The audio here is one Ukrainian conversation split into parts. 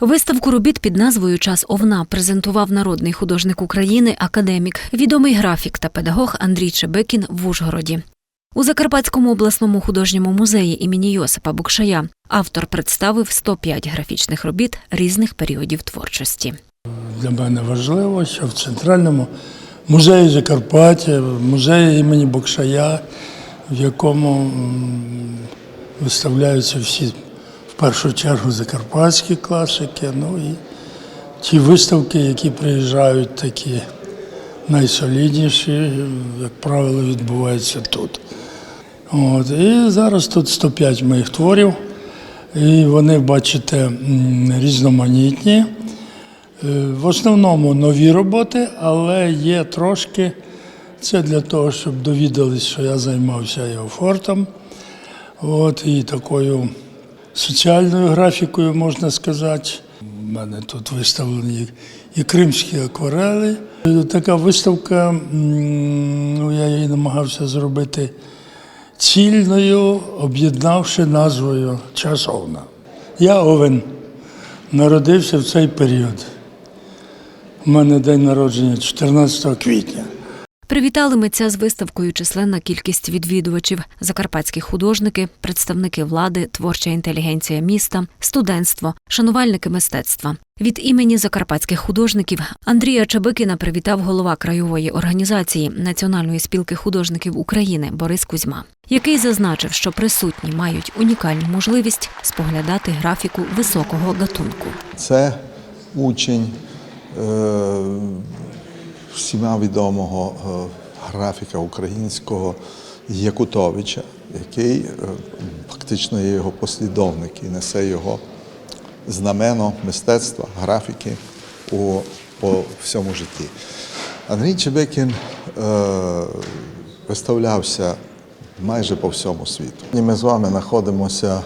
Виставку робіт під назвою Час овна презентував народний художник України, академік, відомий графік та педагог Андрій Чебекін в Ужгороді. У Закарпатському обласному художньому музеї імені Йосипа Букшая автор представив 105 графічних робіт різних періодів творчості. Для мене важливо, що в центральному музеї Закарпаття, музеї імені Бокшая, в якому виставляються всі першу чергу закарпатські класики, ну і ті виставки, які приїжджають такі найсолідніші, як правило, відбуваються тут. От, і зараз тут 105 моїх творів, і вони, бачите, різноманітні. Е, В основному нові роботи, але є трошки. Це для того, щоб довідались, що я займався його фортом. От, і такою соціальною графікою, можна сказати. У мене тут виставлені і кримські акварели. Така виставка, ну, я її намагався зробити цільною, об'єднавши назвою Час овна. Я овен. Народився в цей період. У мене день народження 14 квітня. Привітали митця з виставкою численна кількість відвідувачів, закарпатські художники, представники влади, творча інтелігенція міста, студентство, шанувальники мистецтва. Від імені закарпатських художників Андрія Чебикіна привітав голова краєвої організації Національної спілки художників України Борис Кузьма, який зазначив, що присутні мають унікальну можливість споглядати графіку високого гатунку. Це учень е, всіма відомого е, графіка українського Якутовича, який е, фактично є його послідовник і несе його знамено мистецтва, графіки у, по всьому житті. Андрій Чебекін е, виставлявся майже по всьому світу. І ми з вами знаходимося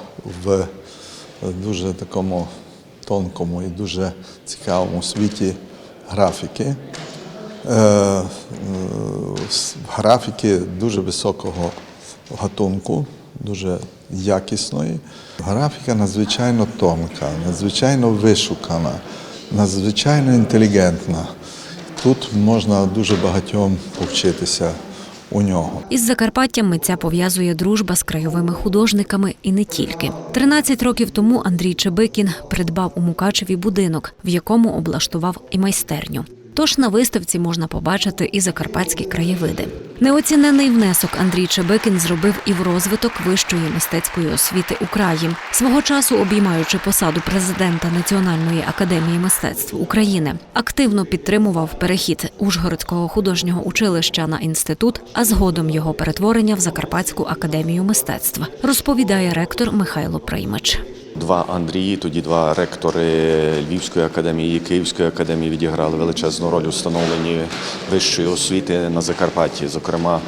в дуже такому тонкому і дуже цікавому світі графіки. Е, е, Графіки дуже високого гатунку, дуже якісної. Графіка надзвичайно тонка, надзвичайно вишукана, надзвичайно інтелігентна. Тут можна дуже багатьом повчитися у нього. Із Закарпаттям митця пов'язує дружба з краєвими художниками і не тільки. 13 років тому Андрій Чебикін придбав у Мукачеві будинок, в якому облаштував і майстерню. Тож на виставці можна побачити і закарпатські краєвиди. Неоцінений внесок Андрій Чебикін зробив і в розвиток вищої мистецької освіти у краї. Свого часу обіймаючи посаду президента Національної академії мистецтв України, активно підтримував перехід Ужгородського художнього училища на інститут, а згодом його перетворення в Закарпатську академію мистецтв, розповідає ректор Михайло Приймач. Два Андрії, тоді два ректори Львівської академії і Київської академії відіграли величезну роль у встановленні вищої освіти на Закарпатті. Зокрема,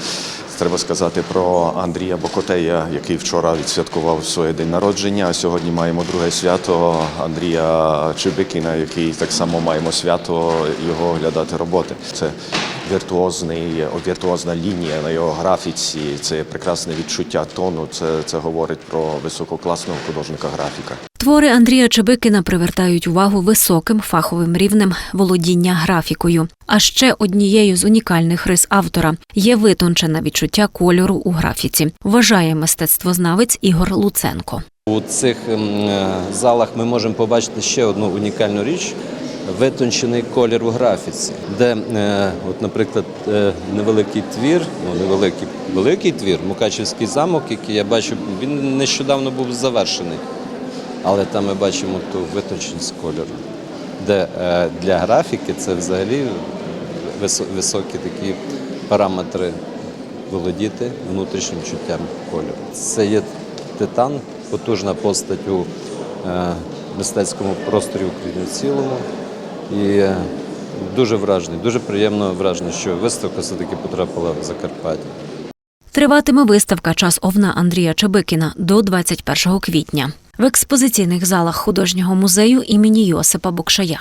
треба сказати про Андрія Бокотея, який вчора відсвяткував своє день народження. А сьогодні маємо друге свято Андрія Чебикіна, який так само маємо свято його оглядати роботи. Це віртуозний, віртуозна лінія на його графіці. Це прекрасне відчуття тону. Це, це говорить про висококласного художника графіка. Твори Андрія Чебикіна привертають увагу високим фаховим рівнем володіння графікою. А ще однією з унікальних рис автора є витончене відчуття кольору у графіці, вважає мистецтвознавець Ігор Луценко. У цих ем, е, залах ми можемо побачити ще одну унікальну річ витончений колір у графіці, де, е, от, наприклад, е, невеликий твір, ну невеликий великий твір, Мукачівський замок, який я бачу, він нещодавно був завершений. Але там ми бачимо ту витонченість кольору, де е, для графіки це взагалі високі такі параметри володіти внутрішнім чуттям кольору. Це є титан, потужна постать у мистецькому просторі України в цілому. І е, дуже вражений, дуже приємно вражений, що виставка все-таки потрапила в Закарпаття. Триватиме виставка Час овна Андрія Чебикіна до 21 квітня в експозиційних залах художнього музею імені Йосипа Букшая.